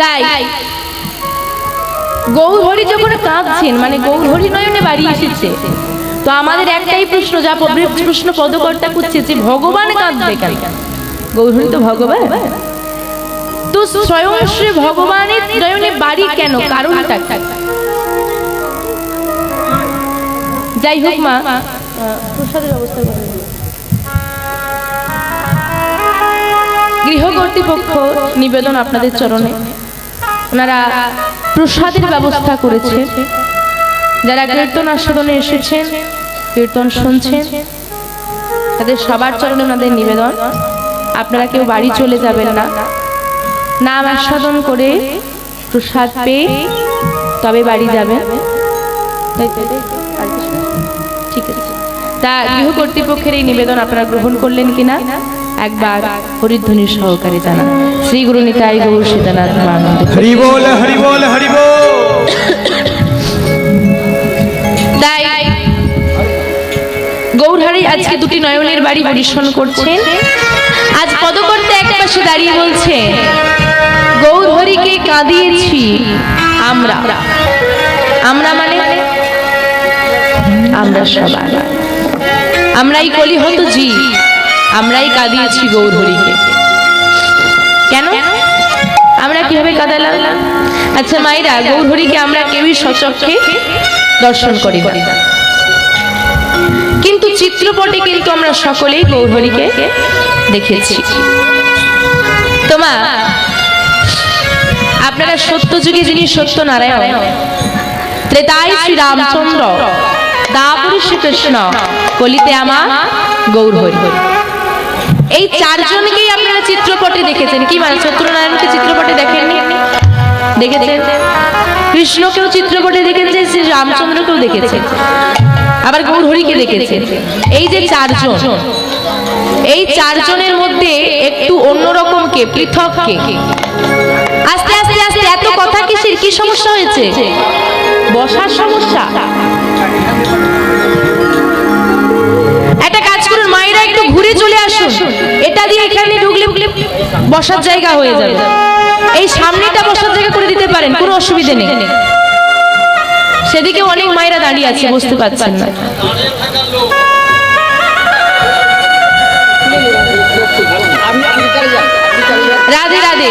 তাই গৌরহরি যখন কাঁদছেন মানে গৌরহরি নয়নে বাড়ি এসেছে তো আমাদের একটাই প্রশ্ন যা প্রশ্ন পদকর্তা করছে যে ভগবান কাঁদবে কেন? গৌরহরি তো ভগবান। তো স্বয়ং শ্রী ভগবানের নয়নে বাড়ি কেন? কারণটা? যাই হোক মা। প্রসাদের দিন। গৃহ কর্তৃপক্ষ নিবেদন আপনাদের চরণে। ওনারা প্রসাদের ব্যবস্থা করেছে। যারা কীর্তন আস্বাদনে এসেছেন, কীর্তন শুনছেন, তাদের সবার চরণে ওনাদের নিবেদন। আপনারা কেউ বাড়ি চলে যাবেন না। নাম আস্বাদন করে প্রসাদ পেয়ে তবে বাড়ি যাবেন? ঠিক আছে। তা গৃহ কর্তৃপক্ষের এই নিবেদন আপনারা গ্রহণ করলেন কিনা? একবার হরিধ্বনি সহকারে জানা শ্রী গুরু নিতাই গৌর সীতানাথ মানন্দ হরি বল হরি বল হরি বল। তাই গৌরহারি আজকে দুটি নয়নের বাড়ি পরিশ্রম করছেন। আজ পদকর্তা এক পাশে দাঁড়িয়ে বলছে গৌরহরিকে কাঁদিয়েছি আমরা। আমরা মানে? আমরা সবাই। আমরাই কলিহত জি। আমরাই কাঁদিয়েছি গৌরহরিকে। কেন? আমরা কীভাবে কাঁদালাম? আচ্ছা মাইরা গৌরহরিকে আমরা কেউই সচক্ষে দর্শন করি না। কিন্তু চিত্রপটে কিন্তু আমরা সকলেই গৌরহরিকে দেখেছি। তোমা আপনারা সত্য যুগে যিনি সত্য নারায়ণ ত্রেতাই শ্রী রামচন্দ্র দাপুর শ্রীকৃষ্ণ কলিতে আমার গৌরহরি। এই চারজনকেই আপনারা চিত্রপটে দেখেছেন। কি মানে সত্যনারায়ণকে চিত্রপটে দেখেননি? দেখেছেন? কৃষ্ণকেও চিত্রপটে দেখেছে শ্রী রামচন্দ্রকেও দেখেছে আবার গৌরহরিকে দেখেছে এই যে চারজন, এই চারজনের মধ্যে একটু অন্যরকম কে, পৃথক কে? আস্তে আস্তে আস্তে, এত কথা কিসের? কি সমস্যা হয়েছে? বসার সমস্যা? করুন মায়েরা একটু ঘুরে চলে আসুন। এটা দিয়ে এখানে ঢুকলে বসার জায়গা হয়ে যাবে। এই সামনেটা বসার জায়গা করে দিতে পারেন, কোনো অসুবিধে নেই। সেদিকে অনেক মায়েরা দাঁড়িয়ে আছে বুঝতে পারছেন না। রাধে রাধে।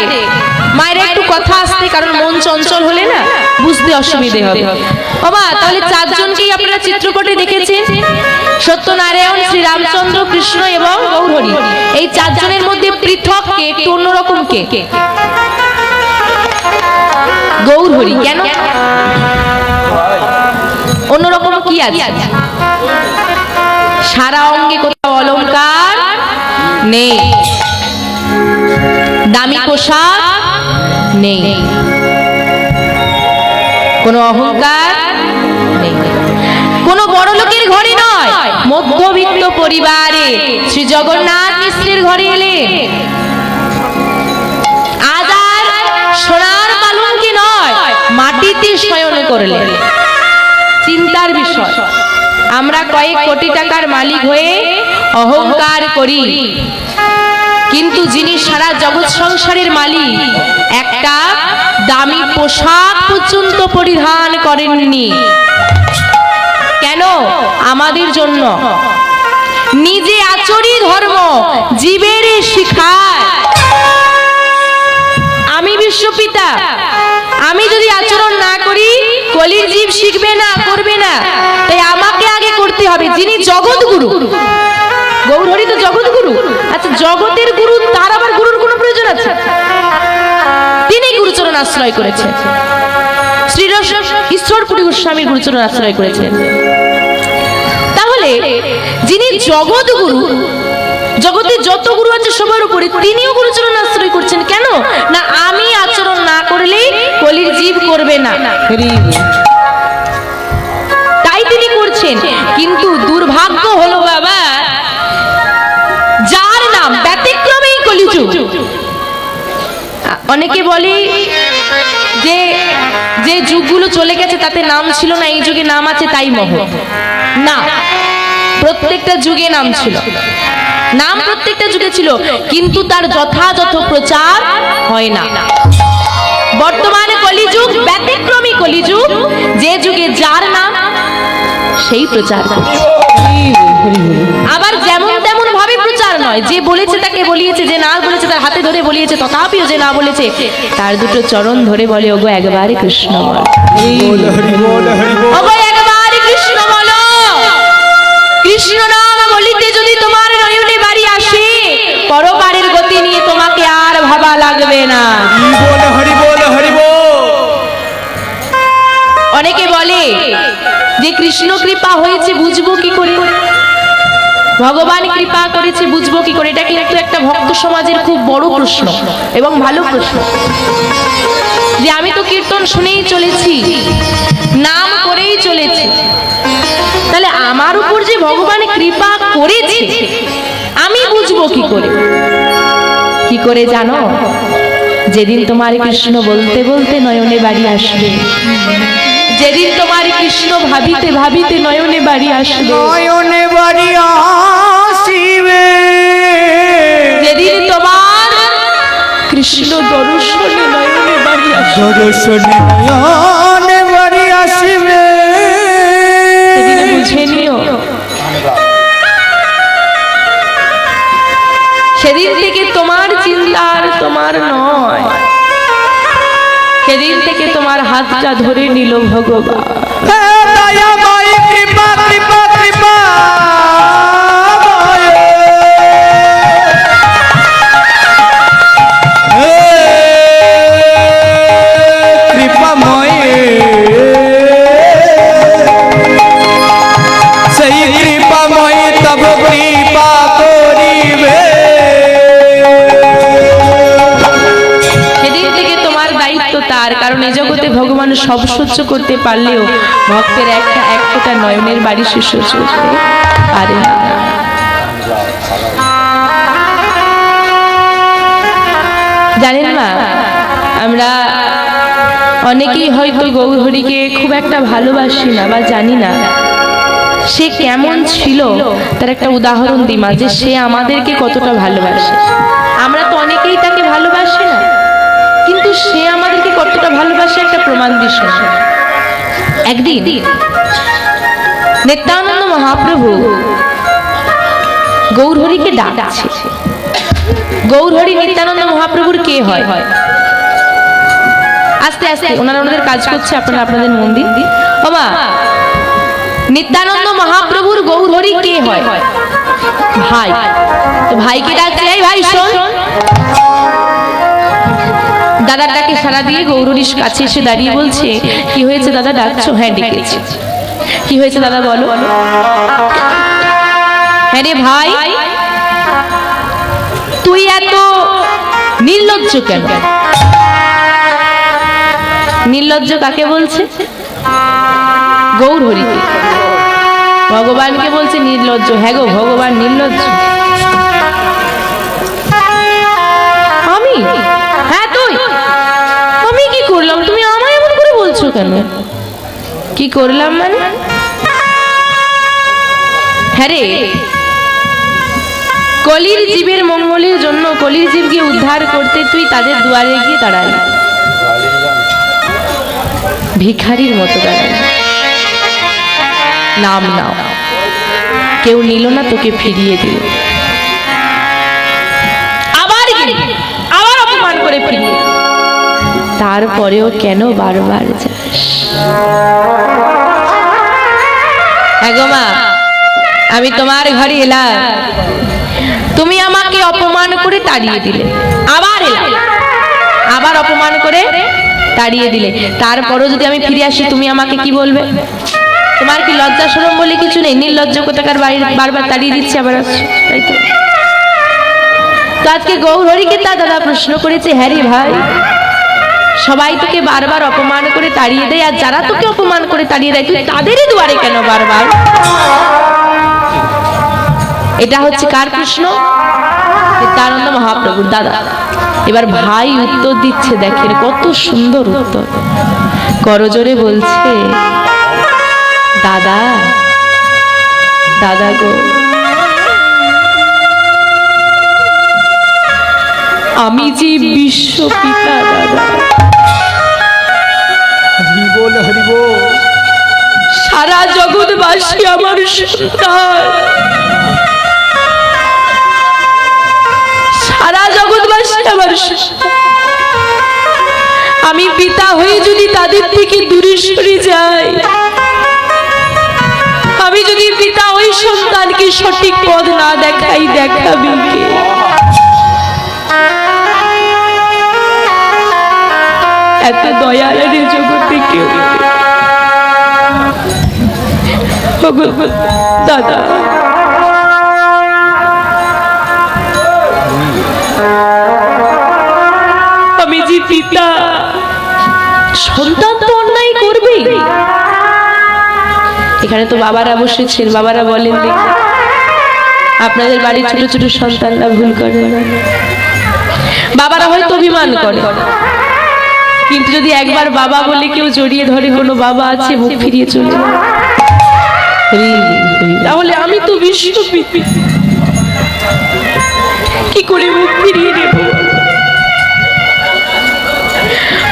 মায়েরা একটু কথা আসতে, কারণ মন চঞ্চল হলে না বুঝতে অসুবিধে হবে। বাবা, তাহলে চারজনকেই আপনারা চিত্রপটে দেখেছেন? সত্যনারায়ণ শ্রী রামচন্দ্র কৃষ্ণ এবং গৌরহরি। এই চারজনের মধ্যে পৃথক কে? একটু অন্যরকম কে? গৌরহরি। কেন? অন্যরকম কি আছে? সারা অঙ্গে কোথাও অলংকার নেই। দামি পোশাক নেই। কোনো অহংকার নেই। কোনো বড় লোকের ঘরে নয় মধ্যবিত্ত পরিবারে শ্রী জগন্নাথ মিশ্রের ঘরে এলেন আজ আর সোনার পালঙ্কে নয় মাটিতে শয়ন করলেন চিন্তার বিষয়। আমরা কয়েক কোটি টাকার মালিক হয়ে অহংকার করি। কিন্তু যিনি সারা জগৎ সংসারের মালিক, একটা দামি পোশাক পর্যন্ত পরিধান করেননি। কেন? আমাদের জন্য। নিজে আচরি ধর্ম জীবের শিখায়। আমি বিশ্বপিতা। আমি যদি আচরণ না করি, কলির জীব শিখবে না, করবে না। তাই আমাকে আগে করতে হবে। যিনি জগৎ গুরু গৌরহরি তো জগৎ গুরু আচ্ছা জগতের গুরু তার আবার গুরুর কোনো প্রয়োজন আছে? তিনি গুরুচরণ আশ্রয় করেছেন শ্রীরস ঈশ্বরপুরী গোস্বামীর গুরুচরণ আশ্রয় করেছেন তাহলে যিনি জগৎ গুরু জগতে যত গুরু আছে সবার উপরে তিনিও গুরুচরণ আশ্রয় করছেন কেন? না আমি আচরণ না করলেই কলির জীব করবে না। তাই তিনি করছেন। কিন্তু অনেকে বলে যে যে যুগগুলো চলে গেছে তাতে নাম ছিল না এই যুগে নাম আছে তাই মহ। না প্রত্যেকটা যুগে নাম ছিল। নাম প্রত্যেকটা যুগে ছিল কিন্তু তার যথাযথ প্রচার হয় না। বর্তমানে কলিযুগ ব্যতিক্রমী কলিযুগ যে যুগে যার নাম সেই প্রচার আবার যেমন তেমন ভাবে নয়। যে বলেছে তাকে বলিয়েছে, যে না বলেছে তার হাতে ধরে বলিয়েছে, তথাপিও যে না বলেছে, তার দুটো চরণ ধরে বলে, ওগো একবার কৃষ্ণ ওগো কৃষ্ণ নাম বলিতে যদি তোমার নয়নে বাড়ি আসে পরপারের গতি নিয়ে তোমাকে আর ভাবা লাগবে না। অনেকে বলে যে কৃষ্ণ কৃপা হয়েছে, বুঝব কি করে? ভগবান কৃপা করেছে, বুঝব কি করে? এটা কিন্তু একটা ভক্ত সমাজের খুব বড় প্রশ্ন এবং ভালো প্রশ্ন। যে আমি তো কীর্তন শুনেই চলেছি, নাম করেই চলেছি। তাহলে আমার উপর যে ভগবান কৃপা করেছে, আমি বুঝব কি করে? কি করে জানো? যেদিন তোমার কৃষ্ণ বলতে বলতে নয়নে বাড়ি আসবে। যেদিন তোমার কৃষ্ণ ভাবিতে ভাবিতে নয়নে বাড়ি আসবে। নয়নে বাড়ি আসিবে। যেদিন তোমার কৃষ্ণ দর্শনে নয়নে বাড়ি আসবে। দর্শনে নয়নে বাড়ি আসিবে। বুঝে নিও। সেদিন থেকে তোমার চিন্তা আর তোমার নয়। সেদিন থেকে তোমার হাতটা ধরে নিল ভগবান। ভগবান সব সহ্য করতে পারলেও ভক্তের একটা এক ফোঁটা নয়নের বাড়ি সে সহ্য করতে পারে না। জানেন মা, আমরা অনেকেই হয়তো গৌরহরিকে খুব একটা ভালোবাসি না বা জানি না। সে কেমন ছিল, তার একটা উদাহরণ দিই মা, যে সে আমাদেরকে কতটা ভালোবাসে। আমরা তো অনেকেই তাকে ভালোবাসি না, কিন্তু সে আমাদেরকে কতটা ভালোবাসে একটা প্রমাণ বিষয় একদিন নিত্যানন্দ মহাপ্রভু গৌরহরিকে ডাকছে। গৌরহরি নিত্যানন্দ মহাপ্রভুর কে হয়? আস্তে আস্তে, ওনারা ওনাদের কাজ করছে, আপনারা আপনাদের মন্দির বাবা, নিত্যানন্দ মহাপ্রভুর গৌরহরি কে হয়? ভাই। তো ভাইকে ডাকছে ভাই, শোন। দাদার ডাকে সারা দিয়ে গৌরীর কাছে এসে দাঁড়িয়ে বলছে, কি হয়েছে দাদা? ডাকছো? হ্যাঁ ডেকেছি। কি হয়েছে দাদা, বলো? হ্যাঁ রে ভাই, তুই এত নির্লজ্জ কেন? নির্লজ্জ কাকে বলছে? গৌর হরিকে ভগবানকে বলছে নির্লজ্জ। হ্যাঁ গো, ভগবান নির্লজ্জ। কেন? কি করলাম মানে? হ্যাঁ কলির জীবের মঙ্গলের জন্য কলির জীবকে উদ্ধার করতে তুই তাদের দুয়ারে গিয়ে দাঁড়ালি। ভিখারির মতো দাঁড়ালি। নাম নাও। কেউ নিল না তোকে ফিরিয়ে দিল। আবার অপমান করে ফিরিয়ে তারপরেও কেন বারবার গো মা, আমি তোমার ঘরে এলাম। তুমি আমাকে অপমান করে তাড়িয়ে দিলে। আবার আবার অপমান করে তাড়িয়ে দিলে। তারপরও যদি আমি ফিরে আসি, তুমি আমাকে কি বলবে? তোমার কি লজ্জা সরম বলে কিছু নেই? নির্লজ্জ কোথাকার বাড়ি বারবার তাড়িয়ে দিচ্ছে আবার তাই তো। তো আজকে গৌরহরিকে তা দাদা প্রশ্ন করেছে হ্যাঁ রে ভাই সবাই তোকে বারবার অপমান করে তাড়িয়ে দেয়, আর যারা তোকে অপমান করে তাড়িয়ে দেয়, তুই তাদেরই দুয়ারে কেন বারবার? এটা হচ্ছে কার প্রশ্ন? নিত্যানন্দ মহাপ্রভুর দাদা। এবার ভাই উত্তর দিচ্ছে, দেখেন কত সুন্দর উত্তর। করজোরে বলছে, দাদা দাদা গো। আমি যে বিশ্ব পিতা দাদা। হরি জগৎবাসী আমার সন্তান সারা জগৎবাসী আমার আমি পিতা হয়ে যদি তাদের থেকে দূরে সরে যাই আমি যদি পিতা ওই সন্তানকে সঠিক পথ না দেখাই দেখাবি কে? এত দয়ার রে জগতে কেউ দাদা। আমি যে পিতা, সন্তান তো অন্যায় করবে। এখানে তো বাবারা বসেছেন, বাবারা বলেন দেখি। আপনাদের বাড়ির ছোট ছোট সন্তানরা ভুল করে। বাবারা হয়তো অভিমান করে। কিন্তু যদি একবার বাবা বলে কেউ জড়িয়ে ধরে কোনো বাবা আছে, মুখ ফিরিয়ে চলে তাহলে আমি তো বিশ্ব। কি করে মুখ ফিরিয়ে নেব?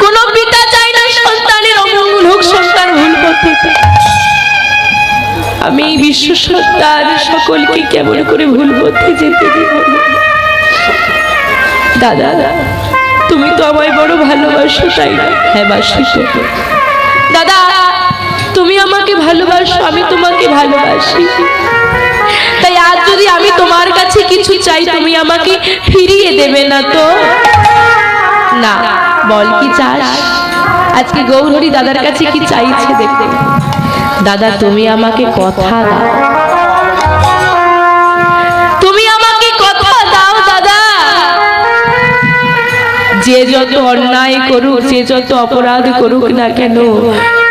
কোন পিতা চায় না সন্তানের অমঙ্গল হোক, সন্তান ভুল পথে আমি এই বিশ্ব সন্তান সকলকে কেমন করে ভুল পথে যেতে দিব? দাদা তুমি তো আমায় বড় ভালোবাসো, তাই হ্যাঁ বাসি দাদা, তুমি আমাকে ভালোবাসো, আমি তোমাকে ভালোবাসি। তাই আজ যদি আমি তোমার কাছে কিছু চাই, তুমি আমাকে ফিরিয়ে দেবে না তো? না, বল কি চাস? আজকে গৌরহরি দাদার কাছে কি চাইছে দেখতে? দাদা, তুমি আমাকে কথা দাও। যে যত অন্যায় করুক যে যত অপরাধ করুক না কেন,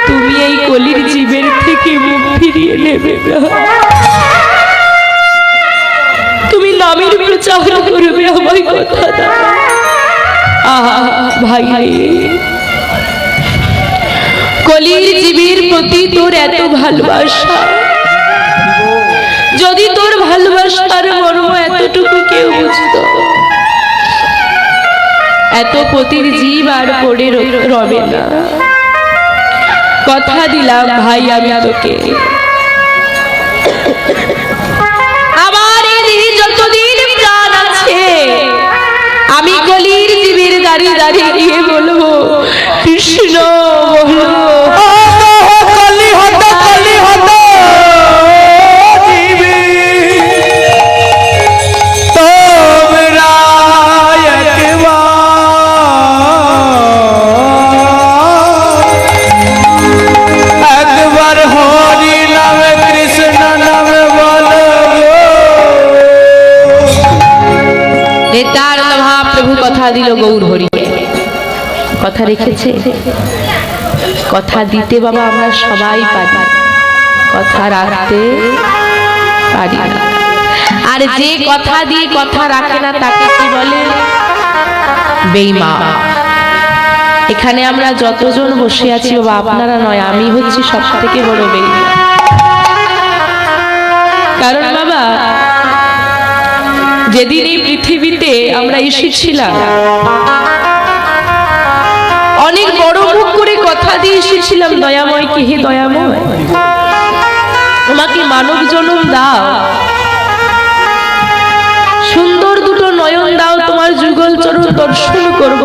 তুমি এই কলির জীবের থেকে মুখ ফিরিয়ে নেবে তুমি নামের প্রচার করবে আমায় কথা ভাই কলির জীবের প্রতি তোর এত ভালোবাসা। যদি তোর ভালোবাসার মর্ম এতটুকু কেউ বুঝতো এত পতির জীব আর পড়ে রবে না। কথা দিলাম ভাই আমি তোকে। আমার যতদিন প্রাণ আছে, আমি গলির জীবের দাঁড়িয়ে দাঁড়িয়ে গিয়ে বলব, কৃষ্ণ বলব রেখেছে কথা দিতে বাবা আমরা সবাই পারি। কথা রাখতে পারি না। আর যে কথা দিয়ে কথা রাখে না তাকে কি বলে? বেইমা এখানে আমরা যতজন বসে আছি বাবা আপনারা নয় আমি হচ্ছি সব থেকে বড় বেইমা কারণ বাবা যেদিন এই পৃথিবীতে আমরা এসেছিলাম বড় মুখ করে কথা দিয়ে এসেছিলাম, দয়াময় কে হে দয়াময়? তোমাকে মানব জনম দাও। সুন্দর দুটো নয়ন দাও, তোমার যুগল চরণ দর্শন করব।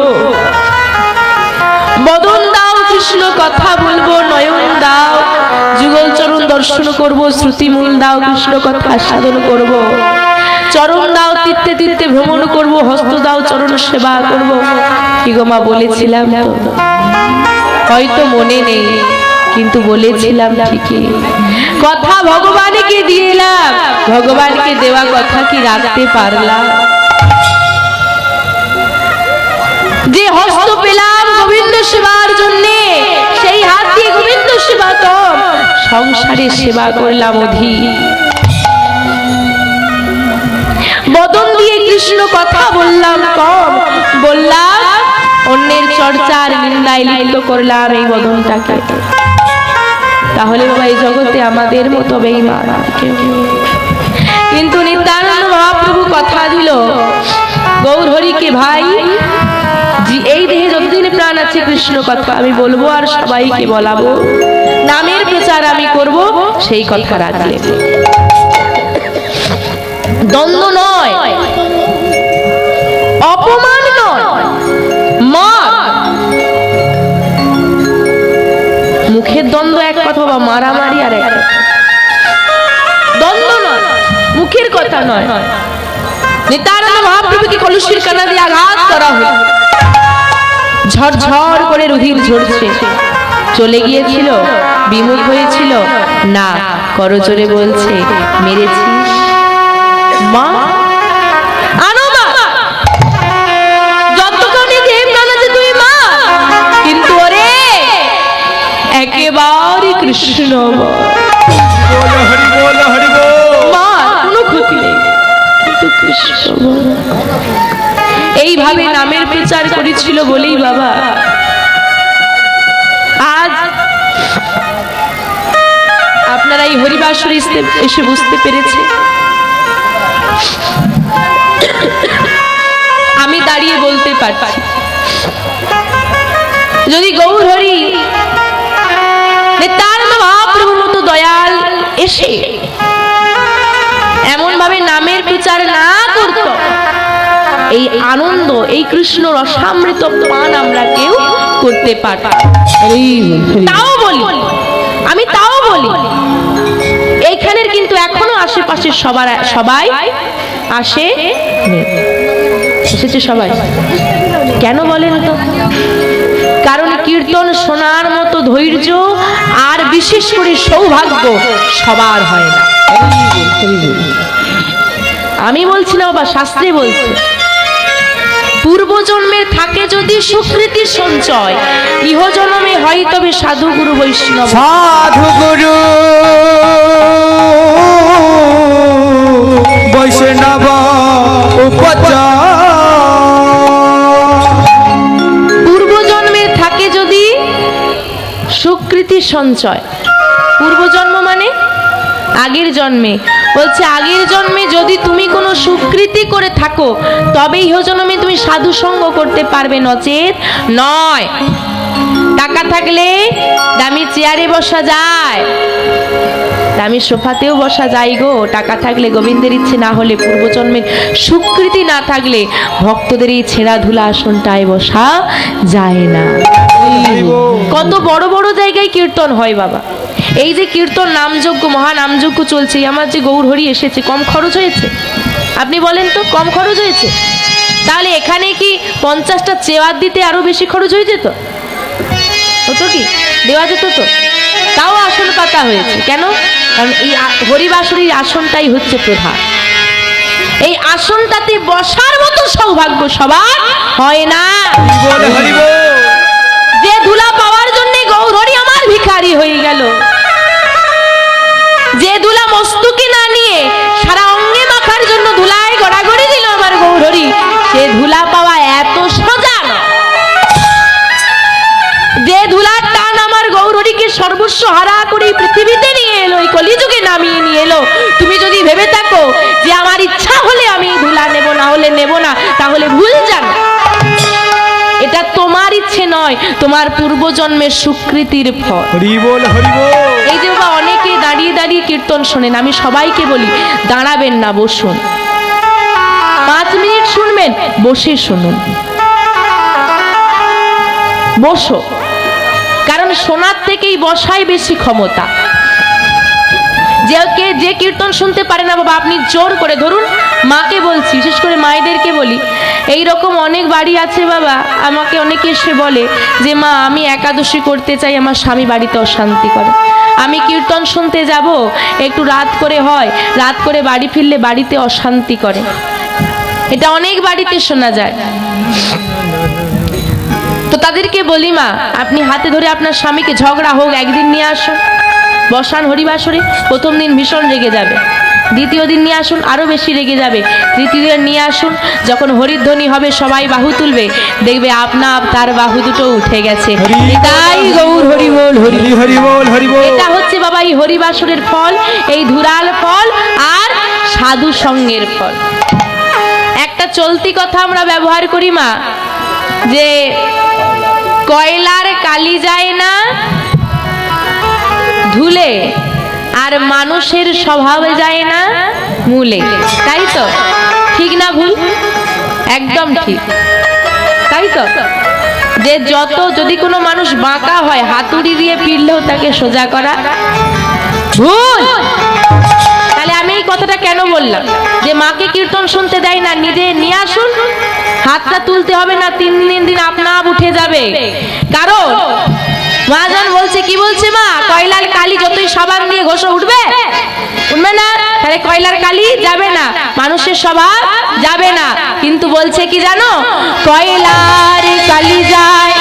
বদন দাও, কৃষ্ণ কথা বলব, নয়ন দাও। যুগল চরণ দর্শন করব, শ্রুতিমূল দাও, কৃষ্ণ কথা সাধন করব। চরণ দাও তীর্থে তীর্থে ভ্রমণ করব, হস্ত দাও, চরণ সেবা করব। মা, বলেছিলাম হয়তো মনে নেই, কিন্তু বলেছিলাম ঠিকই। কথা ভগবানকে দিয়েলাম ভগবানকে দেওয়া কথা কি রাখতে পারলাম? যে হস্ত পেলাম গোবিন্দ সেবার জন্য, সেই হাত দিয়ে গোবিন্দ সেবা তো সংসারে সেবা করলাম অধি বদন দিয়ে কৃষ্ণ কথা বললাম, কম। বললাম, অন্যের চর্চার নিন্দায় লিপ্ত করলাম এই বদনটাকে। তাহলে বাবা এই জগতে আমাদের মতো বেইমান নেই। কিন্তু নিত্যানন্দ মহাপ্রভু কথা দিল গৌর হরিকে ভাই এই দেহে যতদিন প্রাণ আছে কৃষ্ণ কথা আমি বলব আর সবাইকে বলাবো। নামের প্রচার আমি করব, সেই কথা রাখলে দ্বন্দ্ব নয়। অপমান নয়। মার। মুখের দ্বন্দ্ব এক কথা বা মারামারি আর এক দ্বন্দ্ব নয়। মুখের কথা নয়। নিত্যানন্দ মহাপ্রভুকে কলুষির আঘাত করা ঝরঝর করে রুধির ঝরছে চলে গিয়েছিল, বিমুখ হয়েছিল, না করজোরে বলছে মেরেছিস এইভাবে নামের প্রচার করেছিল বলেই বাবা। আজ আপনারা এই হরিবাসর এসে বুঝতে পেরেছে। আমি দাঁড়িয়ে বলতে পারছি। যদি গৌর হরি নিত্যানন্দ মহাপ্রভুর মতো দয়াল এসে এমন ভাবে নামের বিচার না করত, এই আনন্দ, এই কৃষ্ণ রসামৃত পান আমরা কেউ করতে পারতাম তাও বলি, আমি তাও বলি এইখানের কিন্তু এখনও আশেপাশে সবার সবাই আসে এসেছে সবাই। কেন বলেন তো? কারণ কীর্তন শোনার মতো ধৈর্য আর বিশেষ করে সৌভাগ্য সবার হয় না। আমি বলছি না, বাবা, শাস্ত্রে বলছে। পূর্বজন্মের থাকে যদি সুকৃতি সঞ্চয়, ইহজন্মে হয় তবে সাধু গুরু বৈষ্ণব। সাধু গুরু উপচার। পূর্বজন্মের থাকে যদি সুকৃতি সঞ্চয়। পূর্বজন্ম মানে আগের জন্মে। বলছে, আগের জন্মে যদি তুমি কোনো সুকৃতি করে থাকো তবে ইহজন্মে তুমি সাধু সঙ্গ করতে পারবে, নচেত নয়। টাকা থাকলে দামি চেয়ারে বসা যায়। দামি সোফাতেও বসা যায় গো। টাকা থাকলে গোবিন্দের ইচ্ছে না হলে পূর্বজন্মের সুকৃতি না থাকলে ভক্তদের এই ছেঁড়া ধুলা আসনটায় বসা যায় না। কত বড় বড় জায়গায় কীর্তন হয় বাবা। এই যে কীর্তন নামযজ্ঞ, মহা নামযজ্ঞ চলছে আমার যে গৌরহরি এসেছে, কম খরচ হয়েছে? আপনি বলেন তো, কম খরচ হয়েছে? তাহলে এখানে কি পঞ্চাশটা চেয়ার দিতে আরও বেশি খরচ হয়ে যেত? হতো কি? দেওয়া যেত তো? তাও আসন পাতা হয়েছে। কেন? কারণ এই হরিবাসরীর আসনটাই হচ্ছে প্রধান। এই আসনটাতে বসার মতো সৌভাগ্য সবার হয় না। যে ধুলা পাওয়ার জন্য গৌরহরি আমার ভিখারি হয়ে গেল। যে ধুলা মস্তুকে না নিয়ে সারা অঙ্গে মাখার জন্য ধুলায় গড়াগড়ি দিল আমার গৌরহরি সে ধুলা সর্বস্ব হারা করে এই পৃথিবীতে নিয়ে এলো এই কলিযুগে নামিয়ে নিয়ে এলো। তুমি যদি ভেবে থাকো যে আমার ইচ্ছা হলে আমি ধুলা নেব না হলে নেব না তাহলে ভুল জানো। এটা তোমার ইচ্ছে নয় তোমার পূর্বজন্মের সুকৃতির ফল। হরি বল হরি বল। এই যে বাবা অনেকে দাঁড়িয়ে দাঁড়িয়ে কীর্তন শোনেন আমি সবাইকে বলি দাঁড়াবেন না বসুন। পাঁচ মিনিট শুনবেন বসে শুনুন। বসো। কারণ শোনার থেকেই বসাই বেশি ক্ষমতা। যে কে, যে কীর্তন শুনতে পারে না বাবা, আপনি জোর করে ধরুন, মাকে বলছি, বিশেষ করে মায়েদেরকে বলি এই রকম অনেক বাড়ি আছে বাবা, আমাকে অনেকে এসে বলে যে, মা, আমি একাদশী করতে চাই, আমার স্বামী বাড়িতে অশান্তি করে। আমি কীর্তন শুনতে যাব, একটু রাত করে হয়, রাত করে বাড়ি ফিরলে বাড়িতে অশান্তি করে। এটা অনেক বাড়িতে শোনা যায়। তাদেরকে বলি মা আপনি হাতে ধরে আপনার স্বামীকে ঝগড়া হোক একদিন নিয়ে আসুন। বসান হরিবাসরে প্রথম দিন ভীষণ রেগে যাবে। দ্বিতীয় দিন নিয়ে আসুন আরও বেশি রেগে যাবে। তৃতীয় দিন নিয়ে আসুন যখন হরিধ্বনি হবে সবাই বাহু তুলবে। দেখবে আপনা তার বাহু দুটো উঠে গেছে। তাই গৌর হরি বল হরি হরি বল হরি বল। এটা হচ্ছে বাবা এই হরিবাসরের ফল এই ধুরাল ফল আর সাধু সঙ্গের ফল। একটা চলতি কথা আমরা ব্যবহার করি মা যে কয়লার কালি যায় না ধুলে, আর মানুষের স্বভাব যায় না মূলে। তাই তো? ঠিক না ভুল? একদম ঠিক। তাই তো? যে যত যদি কোনো মানুষ বাঁকা হয়, হাতুড়ি দিয়ে পিড়লেও তাকে সোজা করা। ভুল! কথাটা কেন বললাম? যে মাকে কীর্তন শুনতে দেয় না, নিজে নিয়ে আসুন। হাতটা তুলতে হবে না, তিন দিন দিন আপনা উঠে যাবে। কারণ, মহাজন বলছে, কি বলছে মা? কয়লার কালি যতই সাবান দিয়ে ঘষে উঠবে উঠবে না? তাহলে কয়লার কালি যাবে না, মানুষের স্বভাব যাবে না। কিন্তু বলছে কি জানো? কয়লার কালি যায়